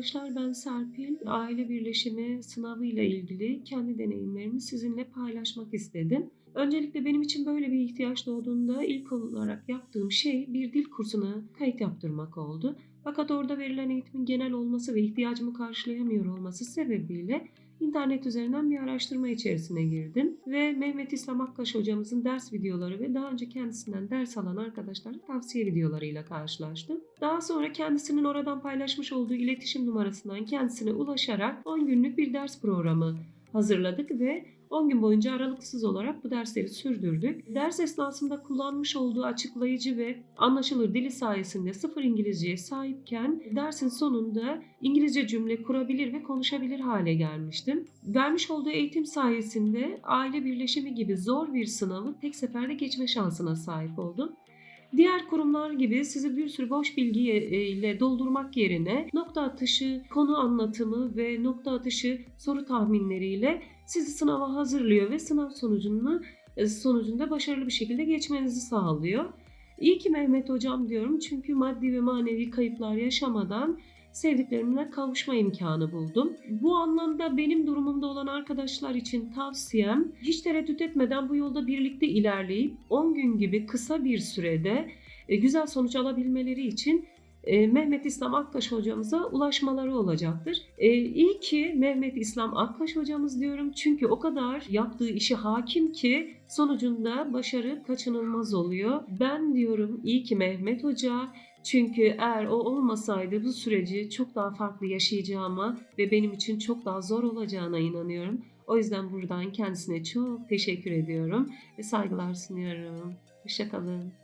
arkadaşlar ben Serpil. Aile birleşimi sınavıyla ilgili kendi deneyimlerimi sizinle paylaşmak istedim. Öncelikle benim için böyle bir ihtiyaç doğduğunda ilk olarak yaptığım şey bir dil kursuna kayıt yaptırmak oldu. Fakat orada verilen eğitimin genel olması ve ihtiyacımı karşılayamıyor olması sebebiyle internet üzerinden bir araştırma içerisine girdim ve Mehmet İslam Akkaş hocamızın ders videoları ve daha önce kendisinden ders alan arkadaşların tavsiye videolarıyla karşılaştım. Daha sonra kendisinin oradan paylaşmış olduğu iletişim numarasından kendisine ulaşarak 10 günlük bir ders programı hazırladık ve 10 gün boyunca aralıksız olarak bu dersleri sürdürdük. Ders esnasında kullanmış olduğu açıklayıcı ve anlaşılır dili sayesinde sıfır İngilizceye sahipken dersin sonunda İngilizce cümle kurabilir ve konuşabilir hale gelmiştim. Vermiş olduğu eğitim sayesinde aile birleşimi gibi zor bir sınavı tek seferde geçme şansına sahip oldum. Diğer kurumlar gibi sizi bir sürü boş bilgi ile doldurmak yerine nokta atışı konu anlatımı ve nokta atışı soru tahminleriyle sizi sınava hazırlıyor ve sınav sonucunu e, sonucunda başarılı bir şekilde geçmenizi sağlıyor. İyi ki Mehmet hocam diyorum çünkü maddi ve manevi kayıplar yaşamadan sevdiklerimle kavuşma imkanı buldum. Bu anlamda benim durumumda olan arkadaşlar için tavsiyem hiç tereddüt etmeden bu yolda birlikte ilerleyip 10 gün gibi kısa bir sürede e, güzel sonuç alabilmeleri için e, Mehmet İslam Akkaş hocamıza ulaşmaları olacaktır. E, iyi ki Mehmet İslam Akkaş hocamız diyorum çünkü o kadar yaptığı işi hakim ki sonucunda başarı kaçınılmaz oluyor. Ben diyorum iyi ki Mehmet Hoca çünkü eğer o olmasaydı bu süreci çok daha farklı yaşayacağıma ve benim için çok daha zor olacağına inanıyorum. O yüzden buradan kendisine çok teşekkür ediyorum ve saygılar sunuyorum. Hoşçakalın.